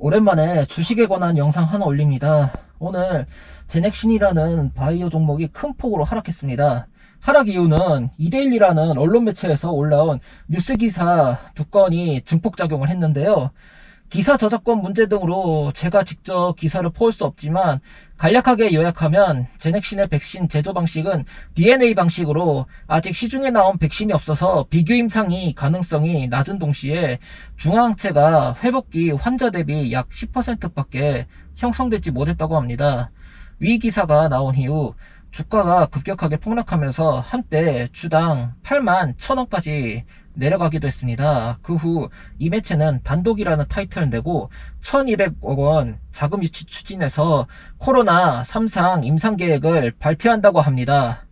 오랜만에 주식에 관한 영상 하나 올립니다. 오늘 제넥신이라는 바이오 종목이 큰 폭으로 하락했습니다. 하락 이유는 이데일리라는 언론 매체에서 올라온 뉴스 기사 두 건이 증폭 작용을 했는데요. 기사 저작권 문제 등으로 제가 직접 기사를 포올 수 없지만 간략하게 요약하면 제넥신의 백신 제조 방식은 DNA 방식으로 아직 시중에 나온 백신이 없어서 비교 임상이 가능성이 낮은 동시에 중화항체가 회복기 환자 대비 약 10%밖에 형성되지 못했다고 합니다. 위 기사가 나온 이후 주가가 급격하게 폭락하면서 한때 주당 8만 1000원까지 내려가기도 했습니다. 그 후 이 매체는 단독이라는 타이틀을 내고 1200억 원 자금 유치 추진해서 코로나 3상 임상 계획을 발표한다고 합니다.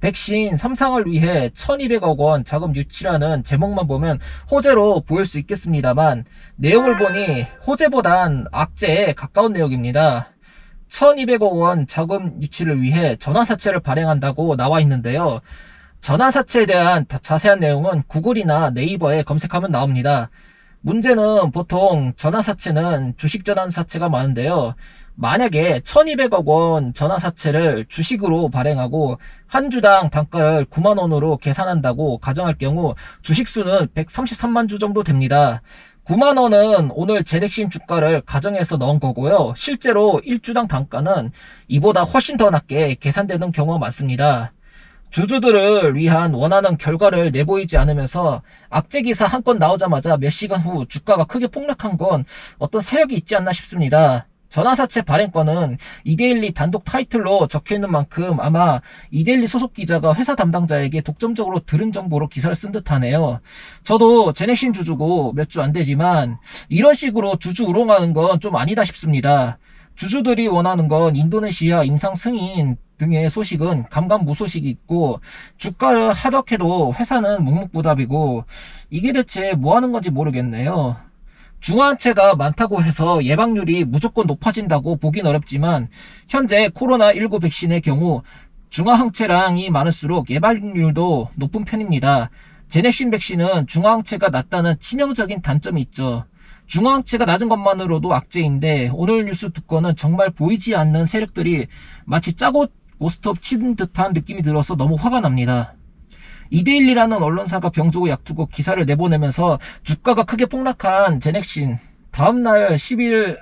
백신 3상을 위해 1200억 원 자금 유치라는 제목만 보면 호재로 보일 수 있겠습니다만 내용을 보니 호재보단 악재에 가까운 내용입니다. 1200억 원 자금 유치를 위해 전화사채를 발행한다고 나와 있는데요. 전화사채에 대한 다- 자세한 내용은 구글이나 네이버에 검색하면 나옵니다. 문제는 보통 전화사채는 주식 전환사채가 많은데요. 만약에 1200억 원 전화사채를 주식으로 발행하고 한 주당 단가를 9만 원으로 계산한다고 가정할 경우 주식수는 133만 주 정도 됩니다. 9만 원은 오늘 제넥신 주가를 가정해서 넣은 거고요. 실제로 1주당 단가는 이보다 훨씬 더 낮게 계산되는 경우가 많습니다. 주주들을 위한 원하는 결과를 내보이지 않으면서 악재 기사 한 건 나오자마자 몇 시간 후 주가가 크게 폭락한 건 어떤 세력이 있지 않나 싶습니다. 전화사채 발행권은 이데일리 단독 타이틀로 적혀 있는 만큼 아마 이데일리 소속 기자가 회사 담당자에게 독점적으로 들은 정보로 기사를 쓴 듯하네요. 저도 제넥신 주주고 몇 주 안 되지만 이런 식으로 주주 우롱하는 건 좀 아니다 싶습니다. 주주들이 원하는 건 인도네시아 임상 승인 등의 소식은 감감무소식이 있고 주가를 하락해도 회사는 묵묵부답이고 이게 대체 뭐 하는 건지 모르겠네요. 중화항체가 많다고 해서 예방률이 무조건 높아진다고 보긴 어렵지만 현재 코로나19 백신의 경우 중화항체량이 많을수록 예방률도 높은 편입니다. 제넥신 백신은 중화항체가 낮다는 치명적인 단점이 있죠. 중화항체가 낮은 것만으로도 악재인데 오늘 뉴스 두 건은 정말 보이지 않는 세력들이 마치 짜고 고스톱 친 듯한 느낌이 들어서 너무 화가 납니다. 이데일리라는 언론사가 병주고 약주고 기사를 내보내면서 주가가 크게 폭락한 제넥신 다음날 10일에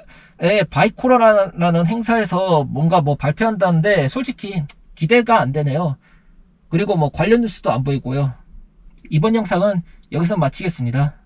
바이코라라는 행사에서 뭔가 뭐 발표한다는데 솔직히 기대가 안 되네요. 그리고 뭐 관련 뉴스도 안 보이고요. 이번 영상은 여기서 마치겠습니다.